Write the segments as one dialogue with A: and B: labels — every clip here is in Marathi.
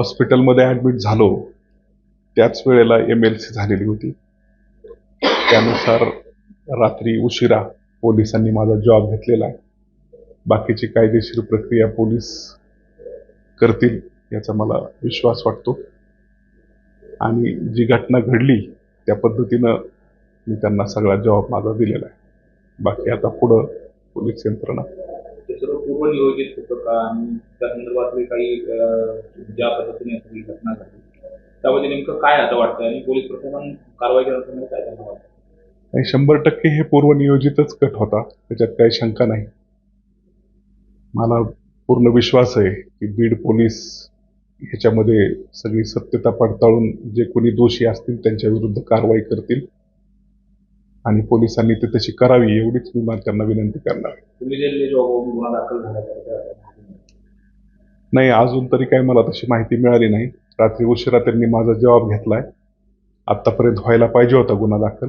A: हॉस्पिटलमध्ये ॲडमिट झालो त्याच वेळेला एम एल सी झालेली होती. त्यानुसार रात्री उशिरा पोलिसांनी माझा जॉब घेतलेला आहे. बाकीची कायदेशीर प्रक्रिया पोलीस करतील याचा मला विश्वास वाटतो. आणि जी घटना घडली त्या पद्धतीनं मी त्यांना सगळा जॉब माझा दिलेला आहे. बाकी आता पुढं पोलीस यंत्रणा
B: पूर्वनियोजित होतं का? आणि त्या संदर्भातले काही ज्या पद्धतीने सगळी घटना झाली त्यामध्ये नेमकं काय आता वाटतं आणि पोलीस प्रशासन कारवाई करण्यासाठी काय त्यांना वाटतं?
A: आणि शंभर टक्के हे पूर्वनियोजितच कट होता. त्याच्यात काही शंका नाही. मला पूर्ण विश्वास आहे की बीड पोलीस ह्याच्यामध्ये सगळी सत्यता पडताळून जे कोणी दोषी असतील त्यांच्या विरुद्ध कारवाई करतील. आणि पोलिसांनी ते तशी करावी एवढीच मी त्यांना विनंती करणार. नाही अजून तरी काही मला तशी माहिती मिळाली नाही. रात्री उशिरा त्यांनी माझा जबाब घेतलाय. आत्तापर्यंत व्हायला पाहिजे होता गुन्हा दाखल.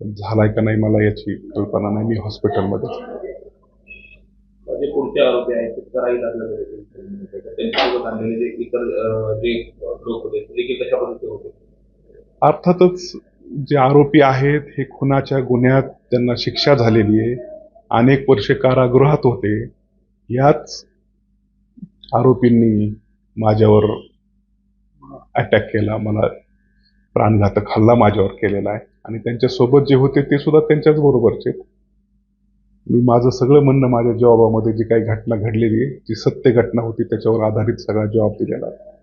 A: पण झालाय का नाही मला याची कल्पना नाही. मी हॉस्पिटलमध्ये
B: जे पुढचे आरोपी आहेत? ते करावी लागलं त्यांच्यासोबत आणलेले जे इतर अं, जे लोक होते ते देखील कशा पद्धतीचे होते?
A: अर्थातच जे आरोपी आहेत हे खुनाच्या गुन्ह्यात त्यांना शिक्षा झालेली आहे. अनेक वर्षे कारागृहात होते. याच आरोपींनी माझ्यावर अटॅक केला. मला प्राणघातक हल्ला माझ्यावर केलेला आहे. आणि त्यांच्यासोबत जे होते ते सुद्धा त्यांच्याच बरोबरचे. मी माझं सगळं म्हणणं माझ्या जॉबामध्ये जी काही घटना घडलेली आहे जी सत्य घटना होती त्याच्यावर आधारित सगळा जॉब दिलेला आहे.